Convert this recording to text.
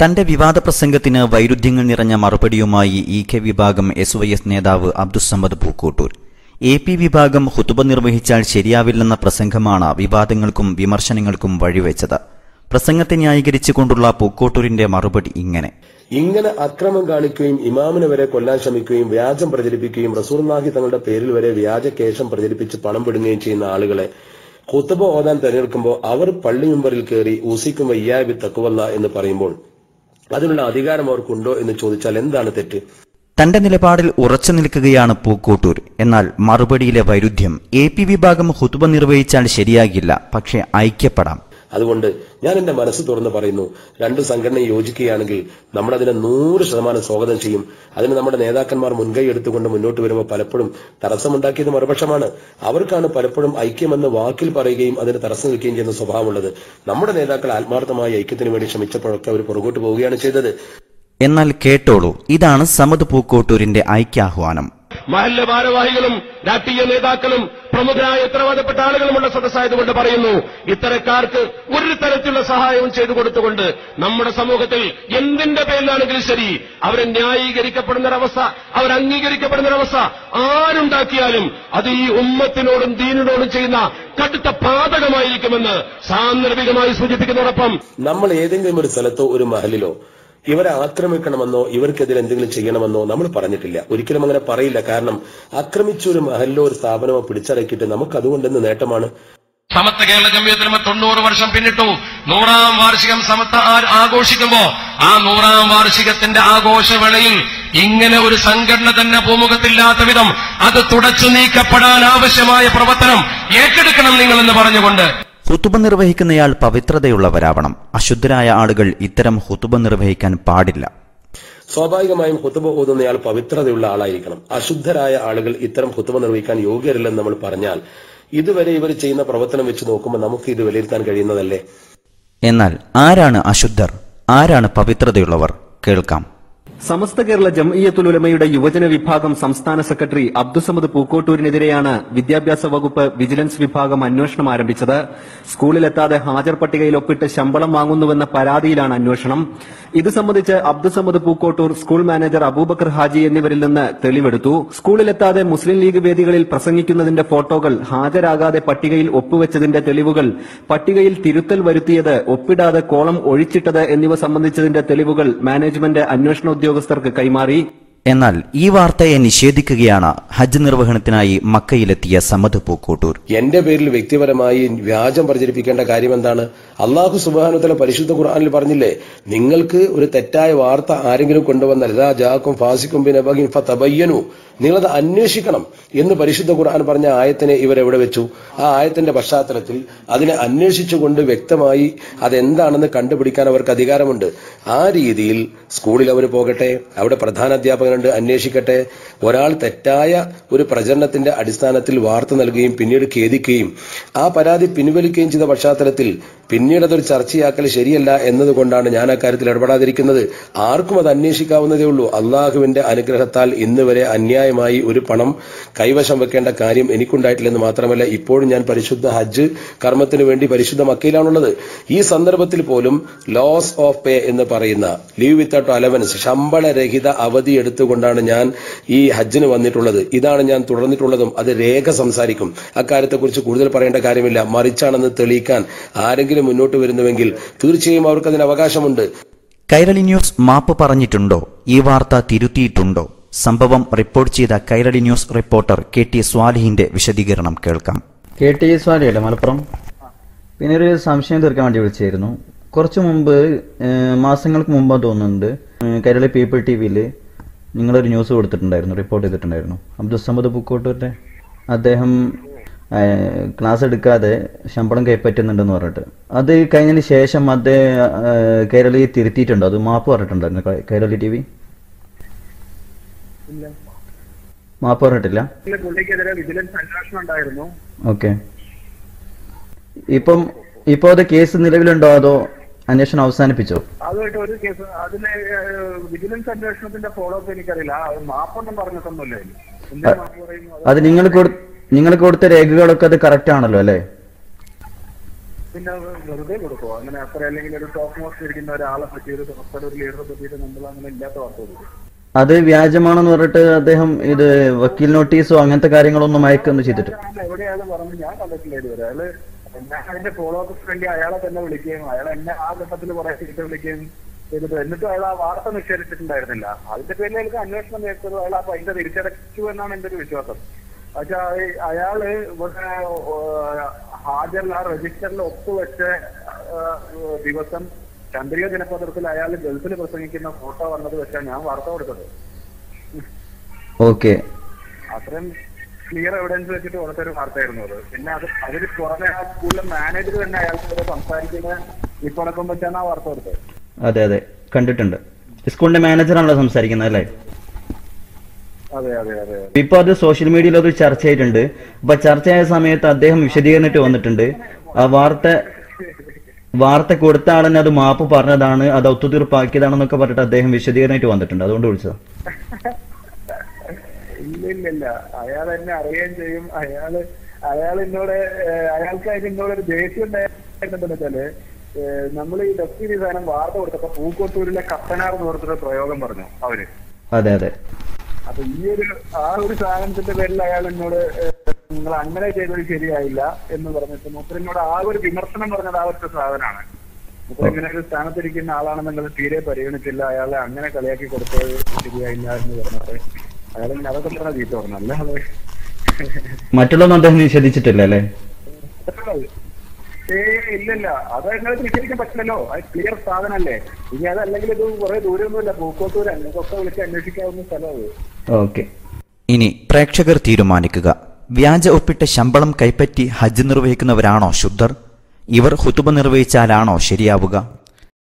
തന്റെ വിവാദ പ്രസംഗത്തിന് വൈരുദ്ധ്യങ്ങൾ നിറഞ്ഞ മറുപടിയുമായി ഇ കെ വിഭാഗം എസ് വൈ എസ് നേതാവ് അബ്ദുസമ്മദ് പൂക്കോട്ടൂർ. എ പി വിഭാഗം ഹുതുബ നിർവഹിച്ചാൽ ശരിയാവില്ലെന്ന പ്രസംഗമാണ് വിവാദങ്ങൾക്കും വിമർശനങ്ങൾക്കും വഴിവെച്ചത്. പ്രസംഗത്തെ ന്യായീകരിച്ചുകൊണ്ടുള്ള പൂക്കോട്ടൂരിന്റെ മറുപടി ഇങ്ങനെ. ഇങ്ങനെ അക്രമം കാണിക്കുകയും ഇമാമിനെ വരെ കൊല്ലാൻ ശ്രമിക്കുകയും വ്യാജം പ്രചരിപ്പിക്കുകയും റസൂർനാഹി തങ്ങളുടെ പേരിൽ വരെ വ്യാജ കേശം പ്രചരിപ്പിച്ച് പണം പിടുങ്ങുകയും ചെയ്യുന്ന ആളുകളെ കുത്തുബ ഓതാൻ തെരഞ്ഞെടുക്കുമ്പോൾ അവർ പള്ളി മെമ്പറിൽ കയറി ഊസിക്കും വയ്യാബി തക്കുവല്ല എന്ന് പറയുമ്പോൾ അതിനുള്ള അധികാരം അവർക്കുണ്ടോ എന്ന് ചോദിച്ചാൽ എന്താണ് തെറ്റ്? തന്റെ നിലപാടിൽ ഉറച്ചു നിൽക്കുകയാണ് പൂക്കോട്ടൂർ. എന്നാൽ മറുപടിയിലെ വൈരുദ്ധ്യം എ പി വിഭാഗം ഹുതുബ നിർവഹിച്ചാൽ ശരിയാകില്ല പക്ഷേ ഐക്യപ്പെടാം. അതുകൊണ്ട് ഞാൻ എന്റെ മനസ്സ് തുറന്ന് പറയുന്നു രണ്ട് സംഘടനയും യോജിക്കുകയാണെങ്കിൽ നമ്മൾ അതിനെ നൂറ് ശതമാനം സ്വാഗതം ചെയ്യും. അതിന് നമ്മുടെ നേതാക്കന്മാർ മുൻകൈ എടുത്തുകൊണ്ട് മുന്നോട്ട് വരുമ്പോൾ പലപ്പോഴും തടസ്സമുണ്ടാക്കിയത് മറുപക്ഷമാണ്. അവർക്കാണ് പലപ്പോഴും ഐക്യമെന്ന് വാക്കിൽ പറയുകയും അതിന് തടസ്സം നിൽക്കുകയും ചെയ്യുന്ന സ്വഭാവമുള്ളത്. നമ്മുടെ നേതാക്കൾ ആത്മാർത്ഥമായ ഐക്യത്തിന് വേണ്ടി ശ്രമിച്ചപ്പോഴൊക്കെ അവർ പുറകോട്ട് പോവുകയാണ് ചെയ്തത്. എന്നാൽ കേട്ടോളൂ ഇതാണ് സമത് പൂക്കോട്ടൂരിന്റെ ഐക്യാഹ്വാനം. മഹല്ല ഭാരവാഹികളും രാഷ്ട്രീയ നേതാക്കളും പ്രമുഖരായ ഉത്തരവാദപ്പെട്ട ആളുകളുമുള്ള സദസ്സായതുകൊണ്ട് പറയുന്നു ഇത്തരക്കാർക്ക് ഒരു തരത്തിലുള്ള സഹായവും ചെയ്തു കൊടുത്തുകൊണ്ട് നമ്മുടെ സമൂഹത്തിൽ എന്തിന്റെ പേരിലാണെങ്കിലും ശരി അവരെ ന്യായീകരിക്കപ്പെടുന്നൊരവസ്ഥ അവർ അംഗീകരിക്കപ്പെടുന്നൊരവസ്ഥ ആരുണ്ടാക്കിയാലും അത് ഈ ഉമ്മത്തിനോടും ദീനിനോടും ചെയ്യുന്ന കടുത്ത പാതകമായിരിക്കുമെന്ന് സാന്ദർഭികമായി സൂചിപ്പിക്കുന്നതോടൊപ്പം നമ്മൾ ഏതെങ്കിലും ഒരു സ്ഥലത്തോ ഒരു മഹലിലോ ഇവരെ ആക്രമിക്കണമെന്നോ ഇവർക്കെതിരെ എന്തെങ്കിലും ചെയ്യണമെന്നോ നമ്മൾ പറഞ്ഞിട്ടില്ല. ഒരിക്കലും അങ്ങനെ പറയില്ല. കാരണം ആക്രമിച്ച ഒരു മഹലിലോ ഒരു സ്ഥാപനമോ പിടിച്ചടക്കിയിട്ട് നമുക്ക് അതുകൊണ്ടെന്ന് നേട്ടമാണ്? സമത്വ കേരള ജമ്മിയത്തിന് തൊണ്ണൂറ് വർഷം പിന്നിട്ടു. നൂറാം വാർഷികം സമത്വ ആഘോഷിക്കുമ്പോ ആ നൂറാം വാർഷികത്തിന്റെ ആഘോഷവേളയിൽ ഇങ്ങനെ ഒരു സംഘടന തന്നെ ഭൂമുഖത്തില്ലാത്ത വിധം അത് തുടച്ചു നീക്കപ്പെടാൻ ആവശ്യമായ പ്രവർത്തനം ഏറ്റെടുക്കണം നിങ്ങളെന്ന് പറഞ്ഞുകൊണ്ട് ഹുതുബ നിർവഹിക്കുന്നയാൾ പവിത്രതയുള്ളവരാവണം. അശുദ്ധരായ ആളുകൾ ഇത്തരം ഹുതുബ നിർവഹിക്കാൻ പാടില്ല. സ്വാഭാവികമായും ഹുത്തുബ ഓതുന്നയാൾ പവിത്രതയുള്ള ആളായിരിക്കണം. അശുദ്ധരായ ആളുകൾ ഇത്തരം ഹുത്തുബ നിർവഹിക്കാൻ യോഗ്യരല്ലെന്ന് നമ്മൾ പറഞ്ഞാൽ ഇതുവരെ ഇവർ ചെയ്യുന്ന പ്രവർത്തനം വെച്ച് നോക്കുമ്പോൾ നമുക്ക് ഇത് വിലയിരുത്താൻ കഴിയുന്നതല്ലേ? എന്നാൽ ആരാണ് അശുദ്ധർ? ആരാണ് പവിത്രതയുള്ളവർ? കേൾക്കാം. സമസ്ത കേരള ജംഇയ്യത്തുൽ ഉലമയുടെ യുവജന വിഭാഗം സംസ്ഥാന സെക്രട്ടറി അബ്ദുസമദ് പൂക്കോട്ടൂരിനെതിരെയാണ് വിദ്യാഭ്യാസ വകുപ്പ് വിജിലൻസ് വിഭാഗം അന്വേഷണം ആരംഭിച്ചത്. സ്കൂളിലെത്താതെ ഹാജർ പട്ടികയിൽ ഒപ്പിട്ട് ശമ്പളം വാങ്ങുന്നുവെന്ന പരാതിയിലാണ് അന്വേഷണം. ഇത് സംബന്ധിച്ച് അബ്ദുസമദ് പൂക്കോട്ടൂർ സ്കൂൾ മാനേജർ അബൂബക്കർ ഹാജി എന്നിവരിൽ നിന്ന് തെളിവെടുത്തു. സ്കൂളിലെത്താതെ മുസ്ലിം ലീഗ് വേദികളിൽ പ്രസംഗിക്കുന്നതിന്റെ ഫോട്ടോകൾ ഹാജരാകാതെ പട്ടികയിൽ ഒപ്പുവെച്ചതിന്റെ തെളിവുകൾ പട്ടികയിൽ തിരുത്തൽ വരുത്തിയത് ഒപ്പിടാതെ കോളം ഒഴിച്ചിട്ടത് എന്നിവ സംബന്ധിച്ചതിന്റെ തെളിവുകൾ മാനേജ്മെന്റ് അന്വേഷണ ഉദ്യോഗസ്ഥർക്ക് കൈമാറി എന്നാൽ ഈ വാർത്തയെ നിഷേധിക്കുകയാണ് ഹജ്ജ് നിർവഹണത്തിനായി മക്കയിലെത്തിയ സമദ് പൂക്കോട്ടൂർ. എന്റെ പേരിൽ വ്യക്തിപരമായി വ്യാജം പ്രചരിപ്പിക്കേണ്ട കാര്യം എന്താണ് അള്ളാഹു സുബാനുത്തല പരിശുദ്ധ ഖുർആാനിൽ പറഞ്ഞില്ലേ നിങ്ങൾക്ക് ഒരു തെറ്റായ വാർത്ത ആരെങ്കിലും കൊണ്ടുവന്നാൽ ഇതാ ജാക്കും ഫാസിക്കും ഫതബയ്യനു നിങ്ങളത് അന്വേഷിക്കണം എന്ന് പരിശുദ്ധ ഖുർആൻ പറഞ്ഞ ആയത്തിനെ ഇവരെവിടെ വെച്ചു? ആ ആയത്തിന്റെ പശ്ചാത്തലത്തിൽ അതിനെ അന്വേഷിച്ചുകൊണ്ട് വ്യക്തമായി അതെന്താണെന്ന് കണ്ടുപിടിക്കാൻ അവർക്ക് അധികാരമുണ്ട്. ആ രീതിയിൽ സ്കൂളിൽ അവർ പോകട്ടെ അവിടെ പ്രധാന അധ്യാപകനുണ്ട് അന്വേഷിക്കട്ടെ. ഒരാൾ തെറ്റായ ഒരു പ്രചരണത്തിന്റെ അടിസ്ഥാനത്തിൽ വാർത്ത നൽകുകയും പിന്നീട് ഖേദിക്കുകയും ആ പരാതി പിൻവലിക്കുകയും ചെയ്ത പശ്ചാത്തലത്തിൽ പിന്നീട് അതൊരു ചർച്ചയാക്കൽ ശരിയല്ല എന്നതുകൊണ്ടാണ് ഞാൻ അക്കാര്യത്തിൽ ഇടപെടാതിരിക്കുന്നത്. ആർക്കും അത് അന്വേഷിക്കാവുന്നതേ ഉള്ളൂ. അള്ളാഹുവിന്റെ അനുഗ്രഹത്താൽ ഇന്ന് വരെ അന്യായമായി ഒരു പണം കൈവശം വെക്കേണ്ട കാര്യം എനിക്കുണ്ടായിട്ടില്ലെന്ന് മാത്രമല്ല ഇപ്പോഴും ഞാൻ പരിശുദ്ധ ഹജ്ജ് കർമ്മത്തിന് വേണ്ടി പരിശുദ്ധ മക്കയിലാണുള്ളത്. ഈ സന്ദർഭത്തിൽ പോലും ലോസ് ഓഫ് പേ എന്ന് പറയുന്ന ലീവ് വിത്തൗട്ട് അലവൻസ് ശമ്പളരഹിത അവധി എടുത്തുകൊണ്ടാണ് ഞാൻ ഈ ഹജ്ജിന് വന്നിട്ടുള്ളത്. ഇതാണ് ഞാൻ തുടർന്നിട്ടുള്ളതും അത് രേഖ സംസാരിക്കും. അക്കാര്യത്തെക്കുറിച്ച് കൂടുതൽ പറയേണ്ട കാര്യമില്ല. മറിച്ചാണെന്ന് തെളിയിക്കാൻ ആരെങ്കിലും മുന്നോട്ട് വരുന്നുവെങ്കിൽ തീർച്ചയായും അവർക്ക് അതിന് അവകാശമുണ്ട്. കൈരളി ന്യൂസ് മാപ്പ് പറഞ്ഞിട്ടുണ്ടോ? ഈ വാർത്ത തിരുത്തിയിട്ടുണ്ടോ? സംഭവം റിപ്പോർട്ട് ചെയ്ത Kairali news reporter K T സ്വാലിഹിന്റെ വിശദീകരണം കേൾക്കാം. കെ ടി സ്വാലിയല്ലേ മലപ്പുറം? പിന്നെ ഒരു സംശയം തീർക്കാൻ വേണ്ടി വിളിച്ചായിരുന്നു കുറച്ചു മുമ്പ് മാസങ്ങൾക്ക് മുമ്പ് തോന്നുന്നുണ്ട് കേരള പീപ്പിൾ ടി വിയിൽ നിങ്ങളൊരു ന്യൂസ് കൊടുത്തിട്ടുണ്ടായിരുന്നു റിപ്പോർട്ട് ചെയ്തിട്ടുണ്ടായിരുന്നു. അബ്ദുസമ്മദ് പൂക്കോട്ടൂരിന്റെ. അദ്ദേഹം ക്ലാസ് എടുക്കാതെ ശമ്പളം കൈപ്പറ്റുന്നുണ്ടെന്ന് പറഞ്ഞിട്ട്. അത് കഴിഞ്ഞതിന് ശേഷം കേരളീയ കേരളി തിരുത്തിയിട്ടുണ്ടോ? അത് മാപ്പ് പറഞ്ഞിട്ടുണ്ടായിരുന്നു കേരളി ടി വി? മാപ്പ് പറഞ്ഞിട്ടില്ല? ഓക്കെ. ഇപ്പം ഇപ്പോ അത് കേസ് നിലവിലുണ്ടോ? അതോ അന്വേഷണം അവസാനിപ്പിച്ചോ? അതുമായിട്ട് ഒരു കേസ് അതിലെ വിജിലൻസ് അന്വേഷണത്തിന്റെ ഫോളോ അപ്പ് എനിക്കറിയില്ല മാപ്പൊന്നും പറഞ്ഞിട്ടൊന്നുമില്ല അത് അത് നിങ്ങൾ കൊടു നിങ്ങൾ കൊടുത്ത രേഖകളൊക്കെ അത് കറക്റ്റ് ആണല്ലോ അല്ലേ? പിന്നെ വെറുതെ കൊടുക്കുമോ അങ്ങനെ അത്ര അല്ലെങ്കിൽ ഒരു ടോപ്പ് മോസ്റ്റ് ഇരിക്കുന്ന ഒരാളെ പറ്റി ഒരു സംസ്ഥാന ഒരു ലീഡറെ പറ്റിയിട്ട് നമ്മൾ അങ്ങനെ ഇല്ലാത്ത വാർത്ത കൊടുക്കും. അത് വ്യാജമാണെന്ന് പറഞ്ഞിട്ട് അദ്ദേഹം ഇത് വക്കീൽ നോട്ടീസോ അങ്ങനത്തെ കാര്യങ്ങളൊന്നും അയക്കൊന്നും ചെയ്തിട്ട്. എവിടെയാണ് ഞാൻ കണ്ടിട്ടില്ല അയാൾ അതിന്റെ ഫോളോ അപ്പ് വേണ്ടി അയാളെ തന്നെ വിളിക്കുകയും അയാൾ എന്നെ ആ ഘട്ടത്തിൽ കുറെ ചീത്ത വിളിക്കുകയും ചെയ്തിട്ട് എന്നിട്ടും അയാൾ ആ വാർത്ത നിഷേധിച്ചിട്ടുണ്ടായിരുന്നില്ല. അതിന്റെ പേരിൽ അന്വേഷണം നേരിട്ടത് അയാൾ ആ പൈസ തിരിച്ചടച്ചു എന്നാണ് എന്റെ ഒരു വിശ്വാസം. പക്ഷെ അയ- അയാൾ ഇവിടെ ഹാജറിൽ ആ രജിസ്റ്ററിൽ ഒപ്പുവെച്ച ദിവസം ചന്ദ്രിക ദിനപത്രത്തിൽ അയാൾ ഗൾഫിൽ പ്രസംഗിക്കുന്ന ഫോട്ടോ വന്നത് വെച്ചാൽ ഞാൻ വാർത്ത കൊടുത്തത്. ഓക്കെ. അത്രയും ക്ലിയർ എവിഡൻസ് വെച്ചിട്ട് കൊടുത്തൊരു വാർത്തയായിരുന്നു അത്. പിന്നെ അത് അതിന് പുറമെ ആ സ്കൂളിലെ മാനേജർ തന്നെ അയാൾക്ക് സംസാരിക്കുന്ന ഇപ്പോഴൊക്കെ വെച്ചാണ് ആ വാർത്ത കൊടുത്തത്. അതെ അതെ. കണ്ടിട്ടുണ്ട്. സ്കൂളിന്റെ മാനേജർ മാനേജറാണല്ലോ സംസാരിക്കുന്നത് അല്ലേ? ഇപ്പൊ അത് സോഷ്യൽ മീഡിയയിൽ അത് ചർച്ചയായിട്ടുണ്ട്. അപ്പൊ ചർച്ചയായ സമയത്ത് അദ്ദേഹം വിശദീകരിച്ചിട്ട് വന്നിട്ടുണ്ട്. ആ വാർത്ത വാർത്ത കൊടുത്ത ആളെന്നെ അത് മാപ്പ് പറഞ്ഞതാണ് അത് ഒത്തുതീർപ്പാക്കിയതാണെന്നൊക്കെ പറഞ്ഞിട്ട് അദ്ദേഹം വിശദീകരിച്ചിട്ട് വന്നിട്ടുണ്ട്. അതുകൊണ്ട് വിളിച്ചതാ. ഇല്ലില്ല ഇല്ല ഇല്ല അയാൾ എന്നെ അറിയുകയും ചെയ്യും. അയാൾ അയാൾ എന്നോട് അയാൾക്കായിട്ട് അയാൾക്ക് അതിന് എന്നോട് ഒരു ദേഷ്യം ഉണ്ടായിരുന്നെന്ന് വെച്ചാൽ നമ്മൾ ഈ ഡെപ്യൂട്ടി സാധനം വാർത്ത കൊടുത്തപ്പോ പൂക്കോട്ടൂരിലെ കത്തനാർ എന്ന് പറഞ്ഞൊരു പ്രയോഗം പറഞ്ഞു അവർ. അതെ അതെ. അപ്പൊ ഈ ഒരു ആ ഒരു സാധനത്തിന്റെ പേരിൽ അയാൾ എന്നോട് നിങ്ങൾ അങ്ങനെ ചെയ്തത് ശരിയായില്ല എന്ന് പറഞ്ഞിട്ട് മൂപ്പരനോട് ആ ഒരു വിമർശനം പറഞ്ഞത് ആ ഒരു സാധനമാണ്. മൂപ്പർ ഇങ്ങനെ ഒരു സ്ഥാനത്തിരിക്കുന്ന ആളാണെന്നുള്ളത് തീരെ പരിഗണിച്ചില്ല. അയാളെ അങ്ങനെ കളിയാക്കി കൊടുത്തത് ശരിയായില്ല എന്ന് പറഞ്ഞത് അയാൾ ഇങ്ങനെ അതൊക്കെ പറഞ്ഞ ചീത്ത പറഞ്ഞല്ലേ അല്ലാതെ മറ്റുള്ളതൊന്നും അദ്ദേഹം നിഷേധിച്ചിട്ടില്ല അല്ലേ? ഏ ഇല്ലല്ല. അത് അങ്ങനെ നിഷേധിക്കാൻ പറ്റില്ലല്ലോ. അത് ക്ലിയർ സാധനല്ലേ. ഇനി അതല്ലെങ്കിൽ ഇത് കുറെ ദൂരമൊന്നുമില്ല. പൂക്കോട്ടൂർ അങ്ങനെയൊക്കെ വിളിച്ച് അന്വേഷിക്കാവുന്ന സ്ഥലമാണ് ഓക്കെ. ഇനി പ്രേക്ഷകർ തീരുമാനിക്കുക. വ്യാജ ഒപ്പിട്ട ശമ്പളം കൈപ്പറ്റി ഹജ്ജ് നിർവഹിക്കുന്നവരാണോ ശുദ്ധർ? ഇവർ ഹുതുബ നിർവഹിച്ചാലാണോ ശരിയാവുക?